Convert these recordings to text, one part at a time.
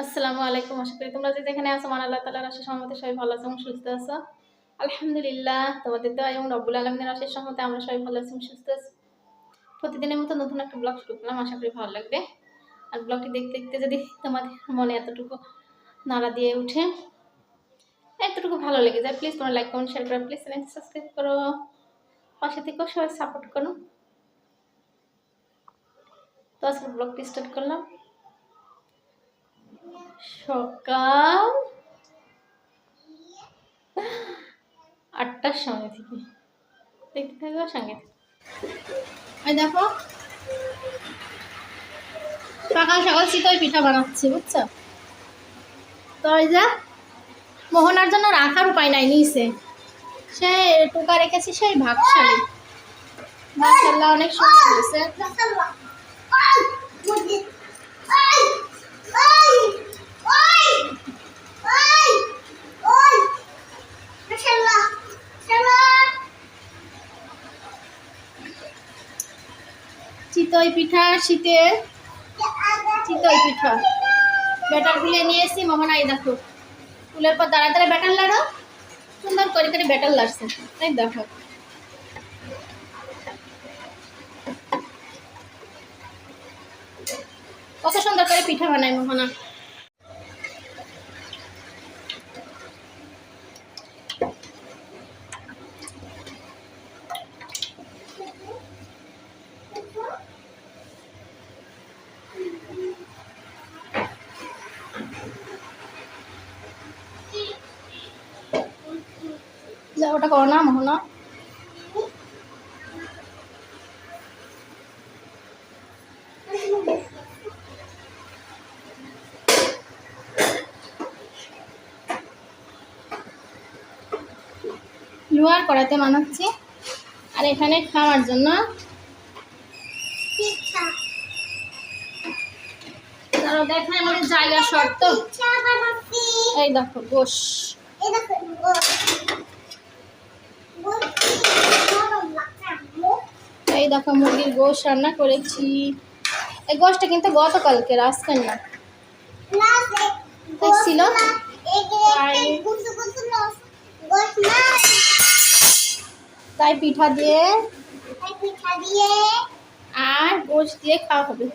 আসসালামু আলাইকুম, আশা করি তোমরা যে যেখানে আছো মান আল্লাহ তালার আশা, সহমতে সবাই ভালো আছো এবং সুস্থ আছো। আলহামদুলিল্লাহ, তোমাদের দোয়া এবং রব্বুল আলমিনের আশের সহমতে আমরা সবাই ভালো আছি সুস্থ আছি। প্রতিদিনের মতো নতুন একটা ব্লগ শুরু করলাম, আশা করি ভালো লাগবে। আর ব্লগটি দেখতে দেখতে যদি তোমাদের মনে এতটুকু নাড়া দিয়ে উঠে, এতটুকু ভালো লেগে যায় প্লিজ তোমরা লাইক কমেন্ট শেয়ার করো প্লিজ চ্যানেল সাবস্ক্রাইব করো। পাশে থেকেও সবাই সাপোর্ট করো। তো আজকে ব্লগটি স্টার্ট করলাম। সকাল আটটার সময় থেকে। দেখতে থাকো সঙ্গে ওই দেখো। সকাল সকাল চিতই পিঠা বানাচ্ছি, বুঝছ? তো ওই যে মোহনার জন্য রাখার উপায় নাই নিচে। সে টুকা রেখেছি সেই ভাগশালী। মাসাল্লাহ অনেক সুন্দর হয়েছে। চিতই পিঠা শীতে চিতই পিঠা ব্যাটার গুলে নিয়ে এসেছি মোহনাই দেখো। ফুলের পর দাঁড়া দাঁড়া ব্যাটার লাড়ো। সুন্দর করে করে ব্যাটার লাড়ছে। তাই দেখো। কত সুন্দর করে পিঠা বানায় মোহনা যা ওটা করো না মোহনা লোহার কড়াইতে বানাচ্ছি। আর এখানে খাওয়ার জন্য আমাদের জায়গা শর্ত এই দেখো গোশ। এই দেখো মুরগির গোশ রান্না করেছি। এই গোশটা কিন্তু গতকালকে আজকের না। দেখছিল তাই পিঠা দিয়ে আর গোশ দিয়ে খাওয়া হবে।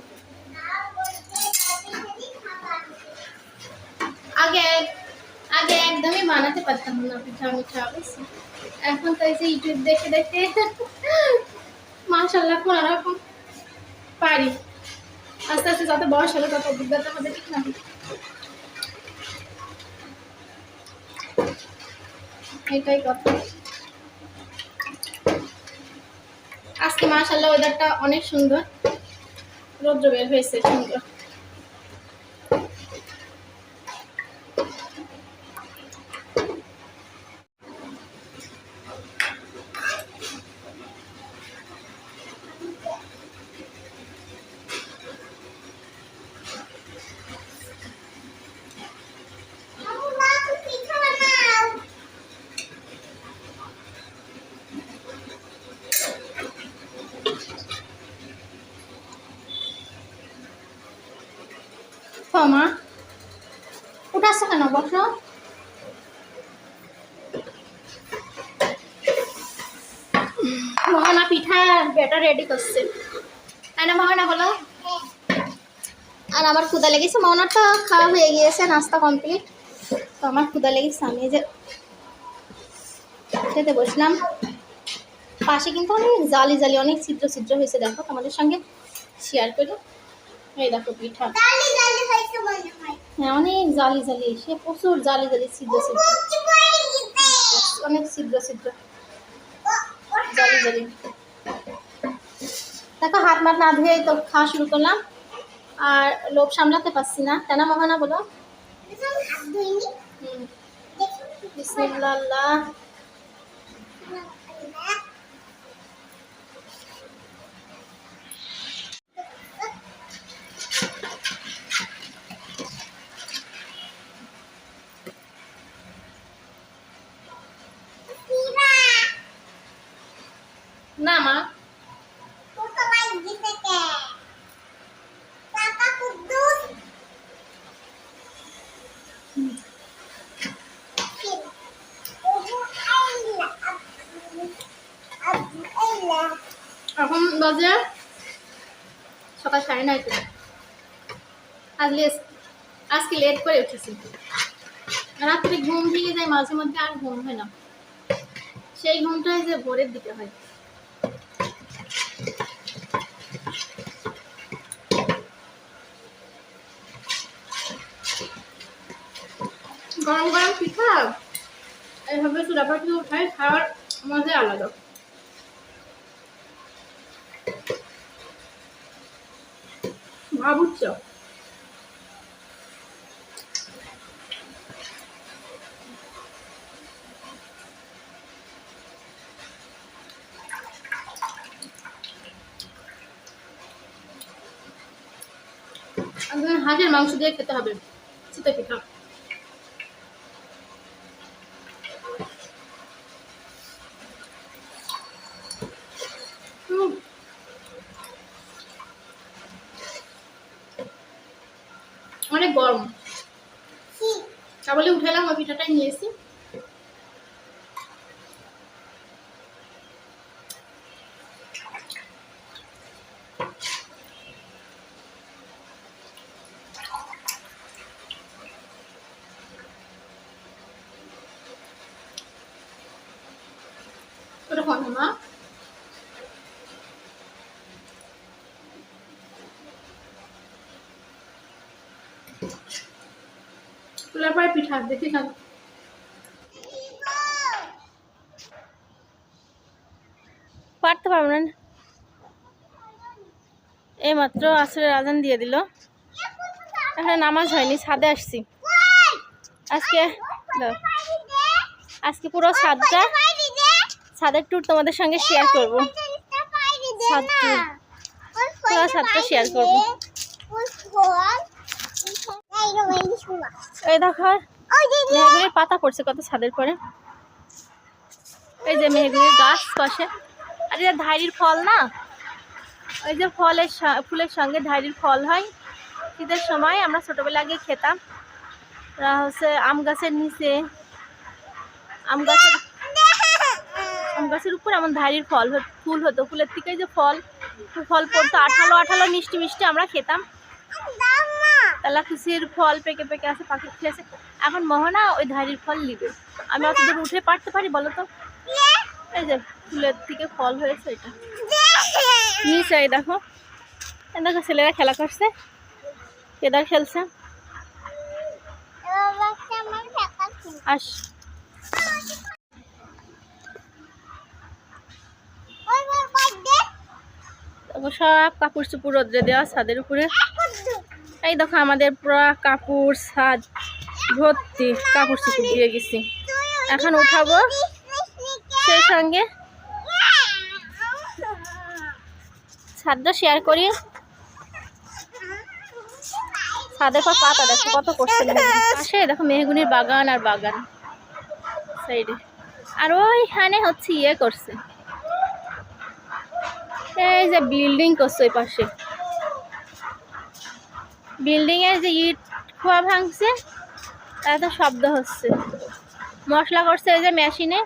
আগে আগে একদমই বানাতে পারতাম না পিঠা মিঠা এখন তো এই যে ইউটিউব দেখে দেখে মাশাল্লাহ কোনো রকম পারি। আস্তে আস্তে যত বয়স হলো তত অভিজ্ঞতা হবে ঠিক না এটাই কথা। আজকে মাশাল্লাহ ওয়েদারটা অনেক সুন্দর। রৌদ্র বের হয়েছে, সুন্দর। মা উঠাচ্ছ কেন বসো মোহনা পিঠা বেটা রেডি করছে তাই না মোহনা বলো আর আমার ক্ষুদা লেগেছে মোহনার তো খাওয়া হয়ে গিয়েছে নাস্তা কমপ্লিট তো আমার ক্ষুদা লেগেছে আমি যে খেতে বসলাম পাশে কিন্তু অনেক জালি জালি অনেক ছিদ্র ছিদ্র হয়েছে দেখো তোমাদের সঙ্গে শেয়ার করি এই দেখো পিঠা। হ্যাঁ। অনেক জালি জালি। সে প্রচুর জালি জালি ছিদ্র ছিদ্র। অনেক ছিদ্র ছিদ্র। জালি জালি। দেখো হাত মাত না ধুয়েই তো খাওয়া শুরু করলাম। আর লোভ সামলাতে পারছি না। কেন মহানা বলো? বিসমিল্লাহ আল্লাহ না মা বাজে সকাল সাড়ে নয়টা। আজকে লেট করে উঠেছি। রাত্রে ঘুম ভেঙে যায়, মাঝে মধ্যে আর ঘুম হয় না। সেই ঘুমটাই যে ভোরের দিকে হয়। গরম গরম পিঠা? এইভাবে চুলাপাটি উঠাই খাওয়ার মজাই আলাদা। ভাবুচ্ছ? চপ হাঁসের মাংস দিয়ে খেতে হবে। সেটা পিঠা হুম। অনেক গরম। তা বলে উঠে এলাম ওই পিঠাটাই নিয়ে এসি ওটা না, মা চুলার দেখি খান পারতে পারব না। এই মাত্র আসরের আজান দিয়ে দিল। এখানে নামাজ হয়নি, ছাদে আসছি। আজকে। আজকে পুরো ছাদটা, ছাদের ট্যুর তোমাদের সঙ্গে শেয়ার করব। ছাদ পুরো ছাদটা শেয়ার করব। এই দেখো। মেহগুলির পাতা পড়ছে কত ছাদের পরে? এই যে মেহগুলির গাছ পাশে আর এটা ধাইরির ফল না? ওই যে ফলের ফুলের সঙ্গে ধাইরির ফল হয়। শীতের সময় আমরা ছোটবেলা আগে খেতাম। হচ্ছে আম গাছের নিচে। আম গাছের আম গাছের উপর এমন ধাইরির ফল ফুল হতো। ফুলের থেকে যে ফল ফল পড়তো। আঠালো আঠালো মিষ্টি মিষ্টি আমরা খেতাম। তালা খুশির ফল পেকে পেকে আছে পাখি খেয়েছে এখন মোহনা ওই ধারির ফল নিবে। আমি অত দূর উঠে পারতে পারি বলো তো? এই যে ফুলের থেকে ফল হয়েছে এটা। নিচে দেখো। দেখো ছেলেরা খেলা করছে। কেদার খেলছে? আস। সব কাপড় চুপুর রোদ্রে দেওয়া ছাদের উপরে। এই দেখো আমাদের পুরা কাপড় ছাদ ভর্তি, কাপড় চুপুর দিয়ে গেছি। এখন উঠাবো সেই সঙ্গে। ছাদটা শেয়ার করি। ছাদের পর পাতা দেখো, কত করছে পাশে দেখো মেহগুনির বাগান আর বাগান। সাইডে। আর ওইখানে হচ্ছে ইয়ে করছে। এই যে বিল্ডিং করছে ওই পাশে। বিল্ডিং এর যে ইট খোয়া ভাঙছে এত শব্দ হচ্ছে। মশলা করছে এই যে মেশিনে।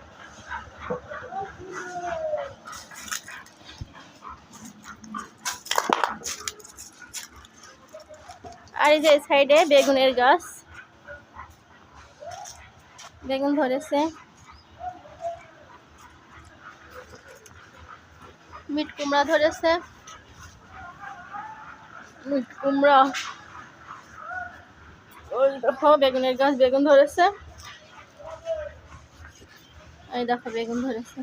আর এই যে সাইডে বেগুনের গাছ। বেগুন ধরেছে। মিট কুমড়া ধরেছে। মিট কুমড়া। দেখো, বেগুনের গাছ বেগুন ধরেছে। এই দেখো, বেগুন ধরেছে।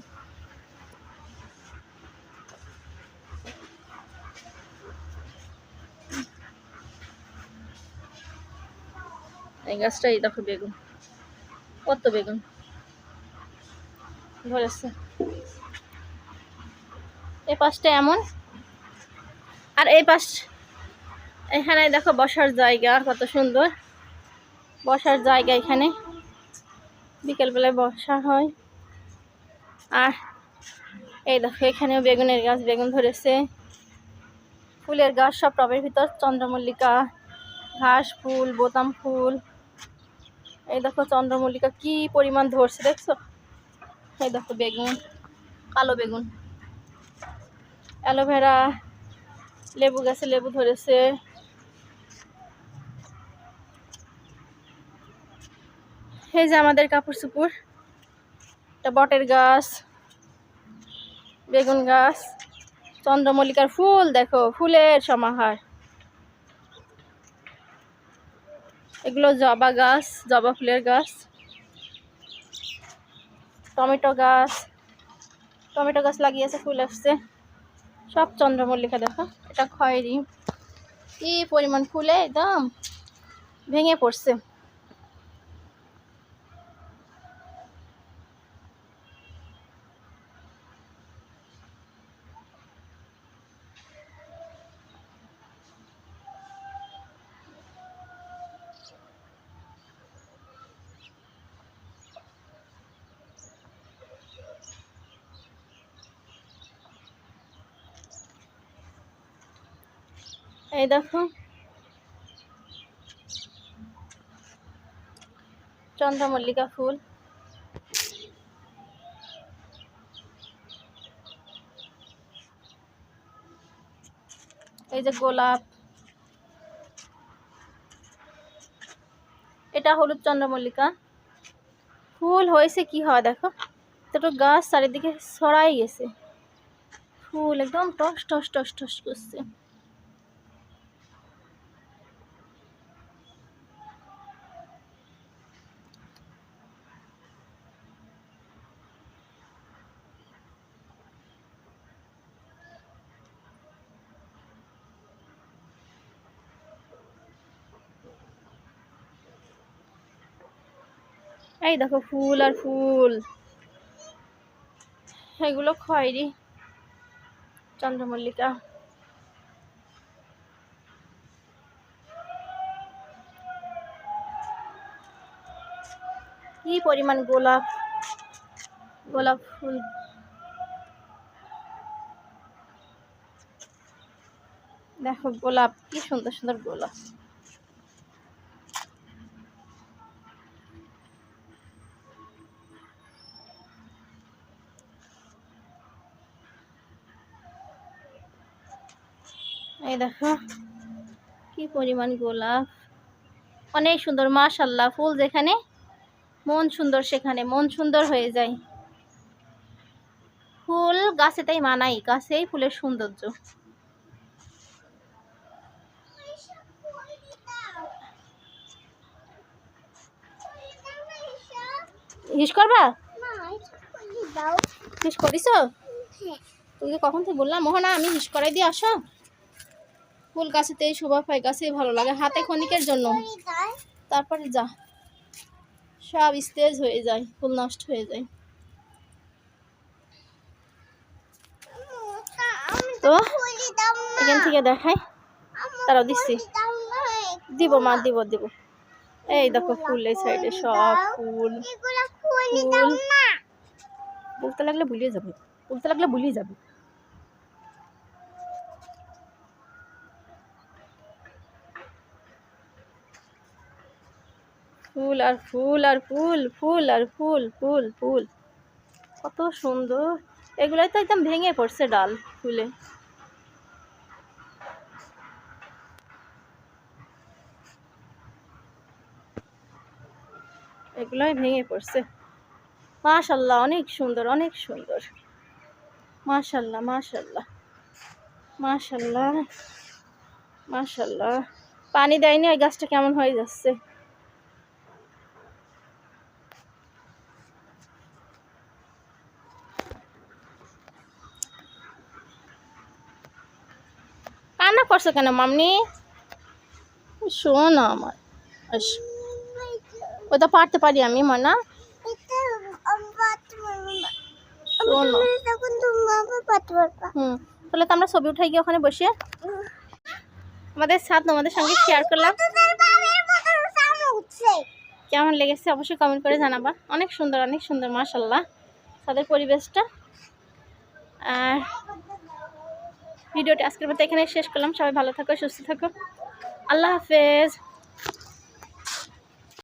এই গাছটা, এই দেখো বেগুন। কত বেগুন? ধরেছে। এই পাশটা এমন। আর এই পাশ, এখানে দেখো বসার জায়গা, কত সুন্দর। বসার জায়গা এখানে। বিকেলবেলায় বসা হয়। আর এই দেখো, এখানেও বেগুনের গাছ, বেগুন ধরেছে। ফুলের গাছ সব টবের ভিতর, চন্দ্রমল্লিকা, ঘাস ফুল, বোতাম ফুল। এই দেখো, চন্দ্রমল্লিকা কি পরিমাণ ধরছে, দেখছ? এই দেখো, বেগুন, কালো বেগুন। অ্যালোভেরা, লেবু গাছে লেবু ধরেছে। এই যে আমাদের কাপড় চুপুর এটা বটের গাছ, বেগুন গাছ, চন্দ্রমল্লিকার ফুল, দেখো, ফুলের সমাহার। এগুলো জবা গাছ, জবা ফুলের গাছ, টমেটো গাছ টমেটো গাছ লাগিয়েছে, ফুল আসছে। সব চন্দ্রমল্লিকা, দেখো, এটা খয়েরি। কি পরিমাণ ফুলে, একদম ভেঙে পড়ছে। এই দেখো। চন্দ্রমল্লিকা ফুল। এই যে গোলাপ। এটা হলুদ চন্দ্রমল্লিকা। ফুল হয়েছে কি হয় দেখো। দুটো গাছ চারিদিকে ছড়াই গেছে। ফুল একদম টস টস টস টস করছে। এই দেখো ফুল আর ফুল। এগুলো খয়েরি, চন্দ্রমল্লিকা। কি পরিমাণ গোলাপ গোলাপ ফুল। দেখো গোলাপ, কি সুন্দর সুন্দর গোলাপ। এই দেখো। কি পরিমাণ গোলাপ। অনেক সুন্দর মাশাল্লাহ ফুল যেখানে মন সুন্দর সেখানে মন সুন্দর হয়ে যায়। ফুল গাছে তাই মানাই গাছেই ফুলের সৌন্দর্য। করবা? করিস? তুই কখন থেকে বললাম মোহনা আমি হিস করাই দিয়ে আসো। ফুল গাছেতেই শোভা পায় গাছেই ভালো লাগে। হাতে ক্ষণিকের জন্য। তারপরে যা। সব স্টেজ হয়ে যায় ফুল নষ্ট হয়ে যায়। তো এখান থেকে দেখাই। তারাও দিচ্ছি। দিব মা দিব দিব। এই দেখো ফুল এই সাইডে সব ফুল ফুল। বলতে লাগলে ভুলিয়ে যাবে। বলতে লাগলে ভুলিয়ে যাবে। ফুল আর ফুল আর ফুল ফুল আর ফুল ফুল ফুল। কত সুন্দর। এগুলোই তো একদম ভেঙে পড়ছে ডাল ফুলে। এগুলোই ভেঙে পড়ছে। মাশাল্লাহ, অনেক সুন্দর অনেক সুন্দর। মাশাল্লাহ মাশাল্লাহ মাশাল্লাহ মাশাল্লাহ। পানি দেয়নি ওই গাছটা কেমন হয়ে যাচ্ছে? করছ কেন, মামনি? শোনো আমার ওটা পারতে পারি আমি, মানা। হুম, তাহলে তো আমরা ছবি উঠাই গিয়ে ওখানে বসে। আমাদের সাথ তোমাদের সঙ্গে শেয়ার করলাম। কেমন লেগেছে অবশ্যই কমেন্ট করে জানাবা। অনেক সুন্দর অনেক সুন্দর মাশাল্লাহ তাদের পরিবেশটা। আর ভিডিওটি আজকের মতো এখানে শেষ করলাম। সবাই ভালো থাকো সুস্থ থাকো। আল্লাহ হাফেজ।